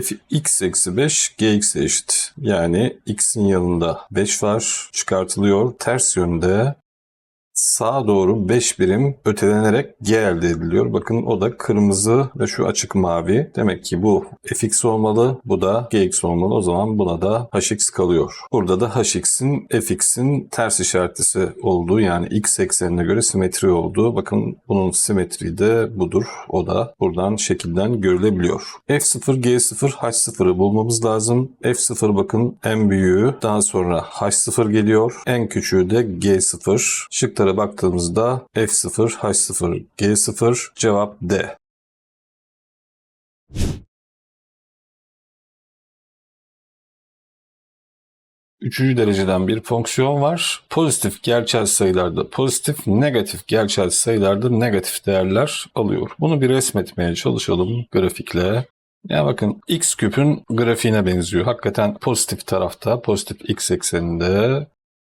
fx eksi 5 gx'e eşit. Yani x'in yanında 5 var çıkartılıyor. Ters yönde sağa doğru 5 birim ötelenerek G elde ediliyor. Bakın o da kırmızı ve şu açık mavi. Demek ki bu fx olmalı, bu da gx olmalı. O zaman buna da hx kalıyor. Burada da hx'in fx'in ters işaretlisi olduğu yani x eksenine göre simetri olduğu. Bakın bunun simetri de budur. O da buradan şekilden görülebiliyor. f0, g0, h0'ı bulmamız lazım. f0 bakın en büyüğü. Daha sonra h0 geliyor. En küçüğü de g0. Şıklara baktığımızda f0, h0, g0 cevap D. Üçüncü dereceden bir fonksiyon var. Pozitif gerçel sayılarda pozitif, negatif gerçel sayılarda negatif değerler alıyor. Bunu bir resmetmeye çalışalım grafikle. Ya bakın x küpün grafiğine benziyor. Hakikaten pozitif tarafta, pozitif x ekseninde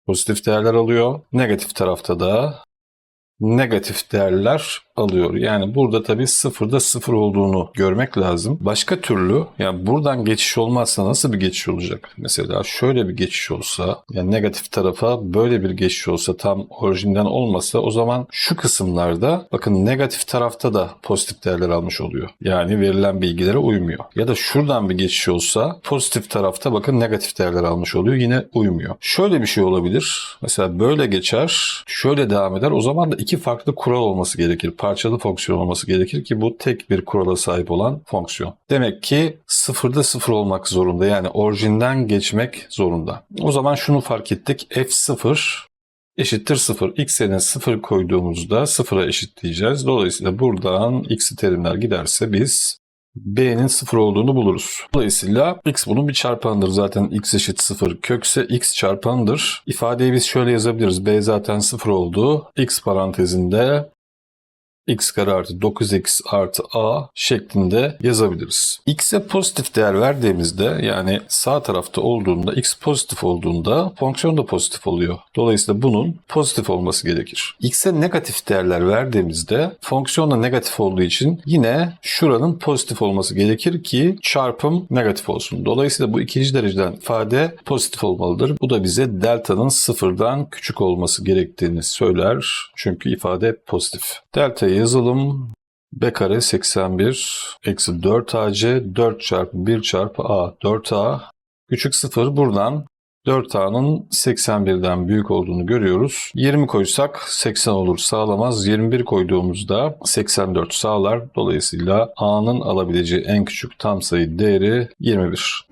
pozitif değerler alıyor. Negatif tarafta da negatif değerler alıyor. Yani burada tabii sıfırda sıfır olduğunu görmek lazım. Başka türlü yani buradan geçiş olmazsa nasıl bir geçiş olacak? Mesela şöyle bir geçiş olsa yani negatif tarafa böyle bir geçiş olsa tam orijinden olmasa o zaman şu kısımlarda bakın negatif tarafta da pozitif değerler almış oluyor. Yani verilen bilgilere uymuyor. Ya da şuradan bir geçiş olsa pozitif tarafta bakın negatif değerler almış oluyor. Yine uymuyor. Şöyle bir şey olabilir. Mesela böyle geçer. Şöyle devam eder. O zaman da iki farklı kural olması gerekir parçalı fonksiyon olması gerekir ki bu tek bir kurala sahip olan fonksiyon. Demek ki sıfırda sıfır olmak zorunda yani orijinden geçmek zorunda. O zaman şunu fark ettik. F0 eşittir 0. X'e 0 koyduğumuzda sıfıra eşitleyeceğiz. Dolayısıyla buradan x'i terimler giderse biz b'nin 0 olduğunu buluruz. Dolayısıyla x bunun bir çarpanıdır. Zaten x eşit 0 kökse x çarpanıdır. İfadeyi biz şöyle yazabiliriz. b zaten 0 oldu. x parantezinde x kare artı 9x artı a şeklinde yazabiliriz. x'e pozitif değer verdiğimizde yani sağ tarafta olduğunda x pozitif olduğunda fonksiyon da pozitif oluyor. Dolayısıyla bunun pozitif olması gerekir. x'e negatif değerler verdiğimizde fonksiyon da negatif olduğu için yine şuranın pozitif olması gerekir ki çarpım negatif olsun. Dolayısıyla bu ikinci dereceden ifade pozitif olmalıdır. Bu da bize delta'nın sıfırdan küçük olması gerektiğini söyler. Çünkü ifade pozitif. Delta'yı yazalım. B kare 81 eksi 4AC 4 çarpı 1 çarpı A 4A küçük 0 buradan 4A'nın 81'den büyük olduğunu görüyoruz. 20 koysak 80 olur sağlamaz. 21 koyduğumuzda 84 sağlar. Dolayısıyla A'nın alabileceği en küçük tam sayı değeri 21.